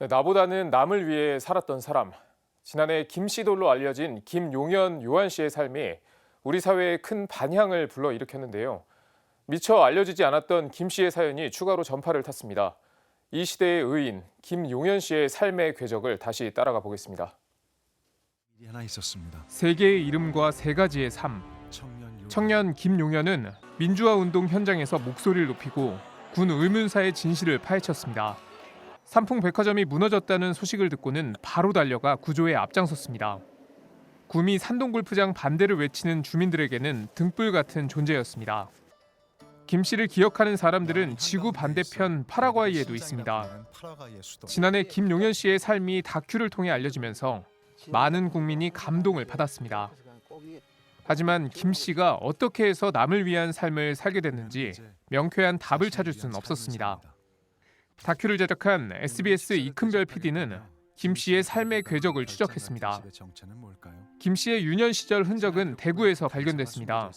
네, 나보다는 남을 위해 살았던 사람. 지난해 김씨돌로 알려진 김용현 요한 씨의 삶이 우리 사회에 큰 반향을 불러일으켰는데요. 미처 알려지지 않았던 김 씨의 사연이 추가로 전파를 탔습니다. 이 시대의 의인 김용현 씨의 삶의 궤적을 다시 따라가 보겠습니다. 하나 있었습니다. 세 개의 이름과 세 가지의 삶. 청년 김용현은 민주화 운동 현장에서 목소리를 높이고 군 의문사의 진실을 파헤쳤습니다. 삼풍 백화점이 무너졌다는 소식을 듣고는 바로 달려가 구조에 앞장섰습니다. 구미 산동골프장 반대를 외치는 주민들에게는 등불 같은 존재였습니다. 김 씨를 기억하는 사람들은 지구 반대편 파라과이에도 있습니다. 지난해 김용현 씨의 삶이 다큐를 통해 알려지면서 많은 국민이 감동을 받았습니다. 하지만 김 씨가 어떻게 해서 남을 위한 삶을 살게 됐는지 명쾌한 답을 찾을 수는 없었습니다. 다큐를 제작한 SBS 이큰별 PD는 김 씨의 삶의 궤적을 추적했습니다. 김 씨의 유년 시절 흔적은 대구에서 발견됐습니다.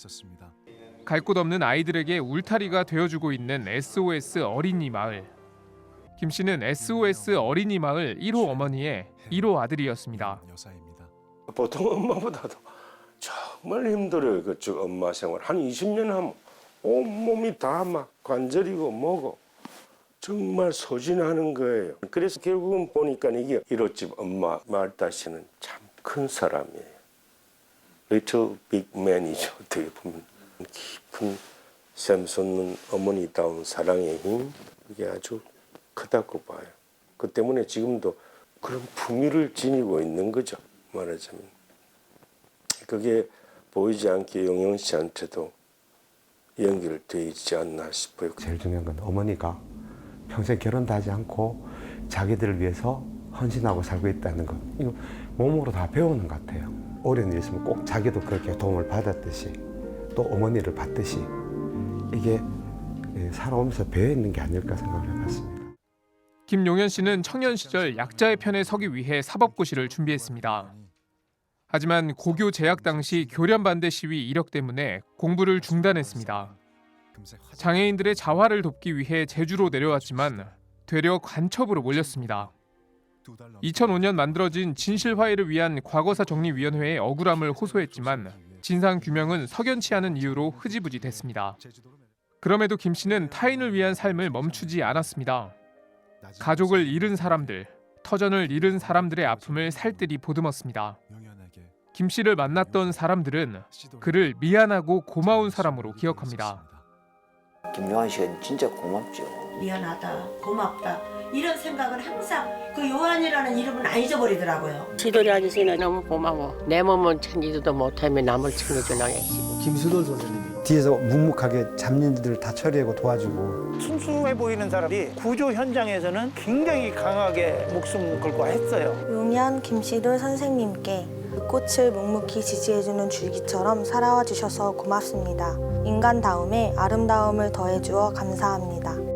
갈 곳 없는 아이들에게 울타리가 되어주고 있는 SOS 어린이 마을. 김 씨는 SOS 어린이 마을 1호 어머니의 1호 아들이었습니다. 보통 엄마보다도 정말 힘들어요. 그쪽 엄마 생활. 한 20년 하면 온 몸이 다 막 관절이고 뭐고 정말 소진하는 거예요. 그래서 결국은 보니까 이게 이웃집 엄마 말다 씨는 참 큰 사람이에요. 리틀 빅맨이죠. 어떻게 보면 깊은 샘 솟는 어머니다운 사랑의 힘 이게 아주 크다고 봐요. 그 때문에 지금도 그런 품위를 지니고 있는 거죠. 말하자면. 그게 보이지 않게 용영 씨한테도 연결되어 있지 않나 싶어요. 제일 중요한 건 어머니가 평생 결혼도 하지 않고 자기들을 위해서 헌신하고 살고 있다는 것. 이거 몸으로 다 배우는 것 같아요. 어려운 일 있으면 꼭 자기도 그렇게 도움을 받았듯이 또 어머니를 받듯이 이게 예, 살아오면서 배어 있는 게 아닐까 생각을 해봤습니다. 김용현 씨는 청년 시절 약자의 편에 서기 위해 사법고시를 준비했습니다. 하지만 고교 재학 당시 교련 반대 시위 이력 때문에 공부를 중단했습니다. 장애인들의 자활을 돕기 위해 제주로 내려왔지만 되려 관첩으로 몰렸습니다. 두달 넘게 2005년 만들어진 진실화해를 위한 과거사 정리위원회에 억울함을 호소했지만 진상 규명은 석연치 않은 이유로 흐지부지 됐습니다. 그럼에도 김 씨는 타인을 위한 삶을 멈추지 않았습니다. 가족을 잃은 사람들, 터전을 잃은 사람들의 아픔을 살뜰히 보듬었습니다. 김 씨를 만났던 사람들은 그를 미안하고 고마운 사람으로 기억합니다. 김요한 씨가 진짜 고맙죠. 미안하다, 고맙다 이런 생각은 항상 그 요한이라는 이름은 안 잊어버리더라고요. 지돌이 아저씨는 너무 고마워. 내 몸은 챙기지도 못하면 남을 챙겨주나 해. 김수돌 선생님이 뒤에서 묵묵하게 잡일들을 다 처리하고 도와주고 숭숭해 보이는 사람이 구조 현장에서는 굉장히 강하게 목숨 걸고 했어요. 용현 김시돌 선생님께 그 꽃을 묵묵히 지지해주는 줄기처럼 살아와 주셔서 고맙습니다. 인간다움에 아름다움을 더해주어 감사합니다.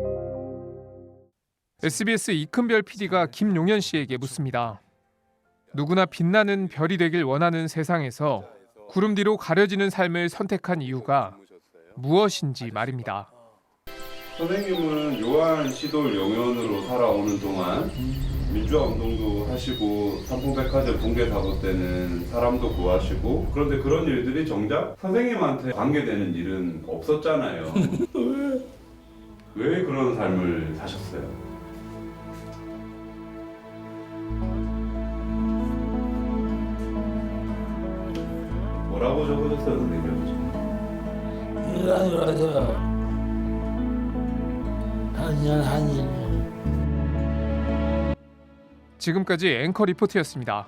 SBS 이큰별 PD가 김용현 씨에게 묻습니다. 누구나 빛나는 별이 되길 원하는 세상에서 구름 뒤로 가려지는 삶을 선택한 이유가 무엇인지 말입니다. 선생님은 요한 시돌 용연으로 살아오는 동안 민주화 운동도 하시고 삼풍백화점 붕괴 사고 때는 사람도 구하시고 그런데 그런 일들이 정작 선생님한테 관계되는 일은 없었잖아요. 왜 그런 삶을 사셨어요? 뭐라고 적어줬어요, 선생님? 일하면서 한년 한일 지금까지 앵커 리포트였습니다.